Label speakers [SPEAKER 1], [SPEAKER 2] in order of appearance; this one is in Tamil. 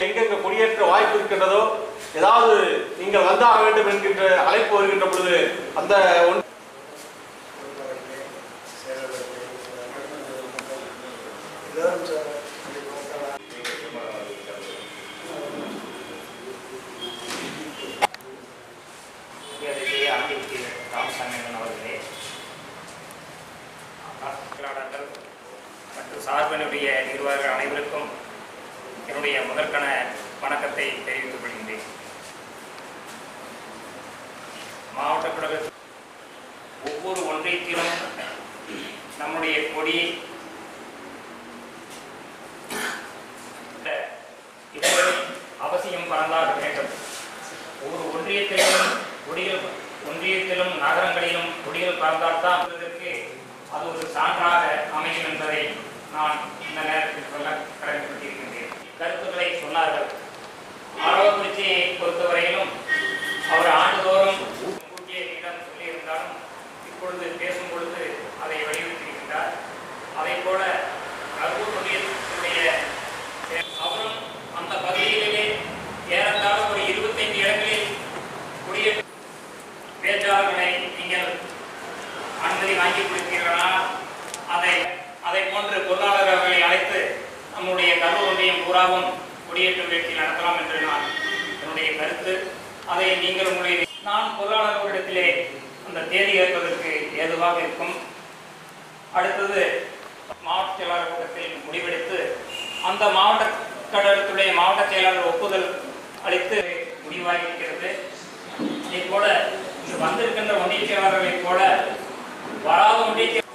[SPEAKER 1] எங்கெங்க குடியேற்ற வாய்ப்பு இருக்கின்றதோ ஏதாவது நீங்கள் வந்தாக வேண்டும் என்கின்ற அழைப்பு வருகின்ற பொழுது அந்த ஒன்
[SPEAKER 2] மரியாதைக்குரிய மற்றும் நிர்வாகிகள் அனைவருக்கும் என்னுடைய முதற்கன வணக்கத்தை தெரிவித்துக் கொள்கின்றேன். மாவட்ட கழக ஒவ்வொரு ஒன்றியத்திலும் நம்முடைய கொடி அவசியம் பறந்தாக வேண்டும். ஒவ்வொரு ஒன்றியத்திலும் கொடிகள் ஒன்றியத்திலும் நகரங்களிலும் கொடிகள் பறந்தால்தான் அது ஒரு சான்றாக அமையும் என்பதை நான் இந்த நேரத்தில் சொல்ல கடமைப்பட்டிருக்கிறேன். நம்முடைய கரூர் பூராவும் குடியேற்ற முயற்சி நடத்தலாம் என்று நான் என்னுடைய கருத்து. அதை நீங்கள் உங்களுடைய நான் பொருளாளர்களிடத்திலே அந்த தேதி ஏற்பதற்கு ஏதுவாக இருக்கும். அடுத்தது மாவட்ட செயலாளர் கூட்டத்தில் முடிவெடுத்து அந்த மாவட்ட கடலத்துடைய மாவட்ட செயலாளர் ஒப்புதல் அளித்து முடிவாகி இருக்கிறது. இதே போல இங்கு வந்திருக்கின்ற ஒன்றிய செயலாளர்களை போல வராத ஒன்றிய